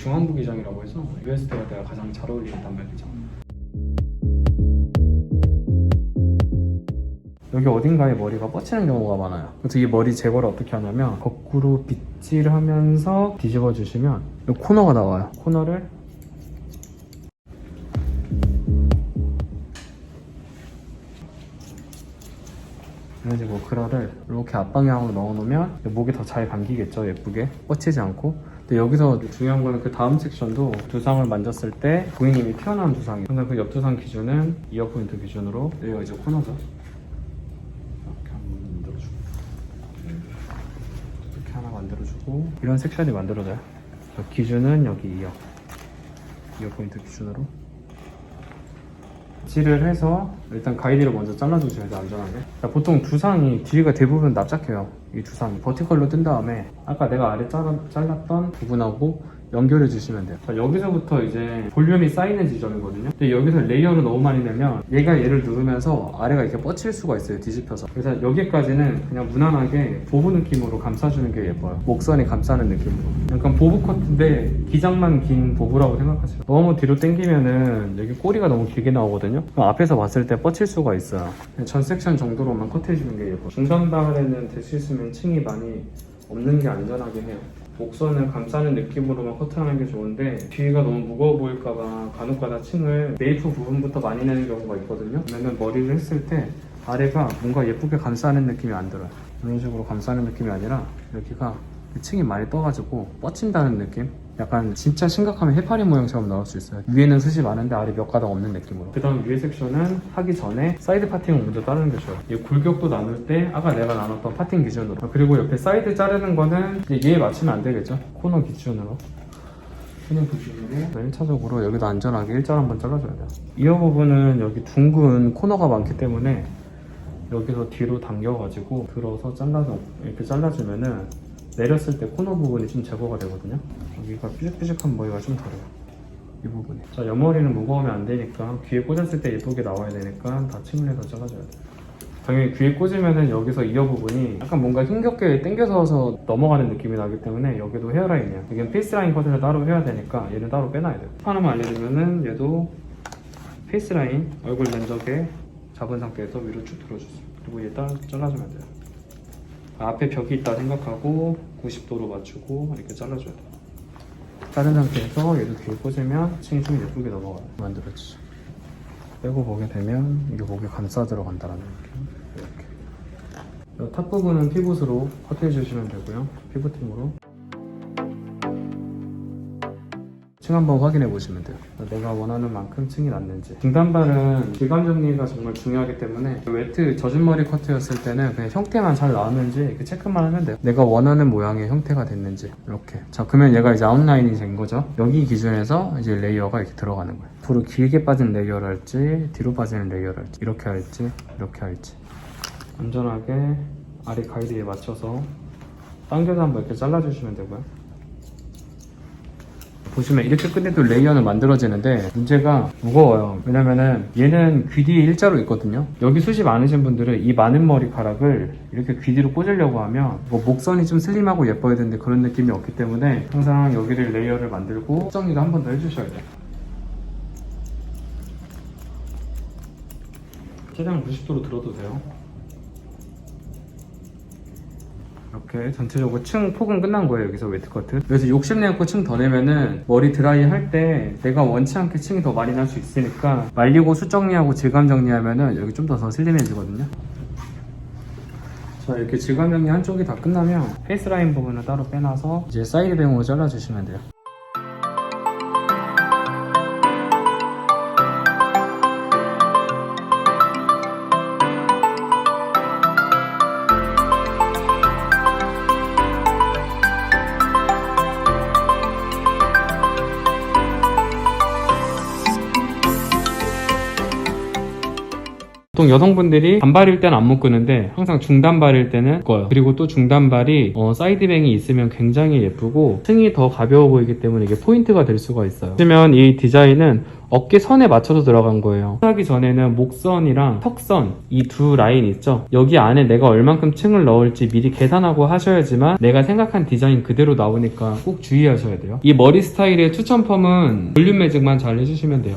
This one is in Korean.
중앙부 기장이라고 해서 USD가 내가 가장 잘 어울리는 단말기장. 여기 어딘가에 머리가 뻗치는 경우가 많아요. 그래서 이 머리 제거를 어떻게 하냐면 거꾸로 빗질 하면서 뒤집어 주시면 이 코너가 나와요. 코너를 그래가지고 크라를 이렇게 앞방향으로 넣어놓으면 목이 더 잘 감기겠죠? 예쁘게. 뻗치지 않고 근데 여기서 중요한 거는 그 다음 섹션도 두상을 만졌을 때 고객님이 튀어나온 두상이에요. 근데 그 옆 두상 기준은 이어 포인트 기준으로 여기가 이제 코너죠. 이렇게 한번 만들어주고. 이렇게 하나 만들어주고. 이런 섹션이 만들어져요. 기준은 여기 이어. 이어 포인트 기준으로 칠을 해서 일단 가이드를 먼저 잘라주셔야 돼요 안전하게. 자, 보통 두상이 뒤가 대부분 납작해요. 이 두상이. 버티컬로 뜬 다음에 아까 내가 아래 잘라, 잘랐던 부분하고 연결해 주시면 돼요. 자, 여기서부터 이제 볼륨이 쌓이는 지점이거든요. 근데 여기서 레이어를 너무 많이 내면 얘가 얘를 누르면서 아래가 이렇게 뻗칠 수가 있어요 뒤집혀서. 그래서 여기까지는 그냥 무난하게 보부 느낌으로 감싸주는 게 예뻐요. 목선이 감싸는 느낌으로. 약간 보부 커트인데 기장만 긴 보부라고 생각하세요. 너무 뒤로 당기면은 여기 꼬리가 너무 길게 나오거든요. 앞에서 봤을 때 뻗칠 수가 있어요. 전 섹션 정도로만 커트해 주는 게 예뻐요. 수 있으면 층이 많이 없는 게 안전하긴 해요 목선을 감싸는 느낌으로만 커트하는 게 좋은데 뒤가 너무 무거워 보일까봐 간혹가다 층을 메이프 부분부터 많이 내는 경우가 있거든요. 그러면 머리를 했을 때 아래가 뭔가 예쁘게 감싸는 느낌이 안 들어요. 이런 식으로 감싸는 느낌이 아니라 여기가 층이 많이 떠가지고 뻗친다는 느낌? 약간 진짜 심각하면 해파리 모양처럼 나올 수 있어요. 위에는 숱이 많은데 아래 몇 가닥 없는 느낌으로. 그 다음 위에 섹션은 하기 전에 사이드 파팅을 먼저 자르는 게 좋아요. 이 굴격도 나눌 때 아까 내가 나눴던 파팅 기준으로. 그리고 옆에 사이드 자르는 거는 얘에 맞추면 안 되겠죠? 코너 기준으로. 코너 기준으로. 1차적으로 여기도 안전하게 일자 한번 잘라줘야 돼요. 이어 부분은 여기 둥근 코너가 많기 때문에 여기서 뒤로 당겨가지고 들어서 잘라서 이렇게 잘라주면은 내렸을 때 코너 부분이 좀 제거가 되거든요. 여기가 삐죽삐죽한 머리가 좀 덜해요. 이 부분이. 자, 옆머리는 무거우면 안 되니까 귀에 꽂았을 때 예쁘게 나와야 되니까 다 층을 해서 잘라줘야 돼요. 당연히 귀에 꽂으면은 여기서 이어 부분이 약간 뭔가 힘겹게 당겨서 넘어가는 느낌이 나기 때문에 여기도 헤어라인이에요. 여기는 페이스라인 커트를 따로 해야 되니까 얘는 따로 빼놔야 돼요. 하나만 알려주면은 얘도 페이스라인 얼굴 면적에 잡은 상태에서 위로 쭉 들어주세요. 그리고 얘 따, 잘라주면 돼요. 앞에 벽이 있다 생각하고 90도로 맞추고 이렇게 잘라줘야 돼요. 자른 상태에서 얘도 뒤에 꽂으면 층이 좀 예쁘게 넘어가요. 만들어지죠. 빼고 보게 되면 이게 목에 감싸 들어간다는 느낌. 이렇게. 탑 부분은 피봇으로 커트해 주시면 되고요. 피봇팀으로. 층 한번 확인해 보시면 돼요. 내가 원하는 만큼 층이 났는지. 중단발은 질감 정리가 정말 중요하기 때문에 웨트 젖은 머리 커트였을 때는 그냥 형태만 잘 나왔는지 이렇게 체크만 하면 돼요. 내가 원하는 모양의 형태가 됐는지 이렇게. 자 그러면 얘가 이제 아웃라인이 된 거죠. 여기 기준에서 이제 레이어가 이렇게 들어가는 거예요. 앞으로 길게 빠진 레이어를 할지 뒤로 빠지는 레이어를 할지 이렇게 할지 이렇게 할지 안전하게 아래 가이드에 맞춰서 당겨서 한번 이렇게 잘라주시면 되고요. 보시면 이렇게 끝내도 레이어는 만들어지는데 문제가 무거워요. 왜냐면은 얘는 귀 뒤에 일자로 있거든요. 여기 숱이 많으신 분들은 이 많은 머리카락을 이렇게 귀 뒤로 꽂으려고 하면 뭐 목선이 좀 슬림하고 예뻐야 되는데 그런 느낌이 없기 때문에 항상 여기를 레이어를 만들고 정리도 한 번 더 해주셔야 돼요. 최대한 90도로 들어도 돼요 이렇게 전체적으로 층 폭은 끝난 거예요 여기서 웨트커트. 그래서 욕심내고 층 더 내면은 머리 드라이 할 때 내가 원치 않게 층이 더 많이 날 수 있으니까 말리고 수 정리하고 질감 정리하면은 여기 좀 더 더 슬림해지거든요. 자 이렇게 질감 정리 한쪽이 다 끝나면 페이스라인 부분을 따로 빼놔서 이제 사이드 뱅으로 잘라주시면 돼요 보통 여성분들이 단발일 때는 안 묶는데 항상 중단발일 때는 묶어요. 그리고 또 중단발이 어, 사이드뱅이 있으면 굉장히 예쁘고 층이 더 가벼워 보이기 때문에 이게 포인트가 될 수가 있어요. 그러면 이 디자인은 어깨 선에 맞춰서 들어간 거예요. 하기 전에는 목선이랑 턱선 이 두 라인 있죠. 여기 안에 내가 얼만큼 층을 넣을지 미리 계산하고 하셔야지만 내가 생각한 디자인 그대로 나오니까 꼭 주의하셔야 돼요. 이 머리 스타일의 추천 펌은 볼륨 매직만 잘 해주시면 돼요.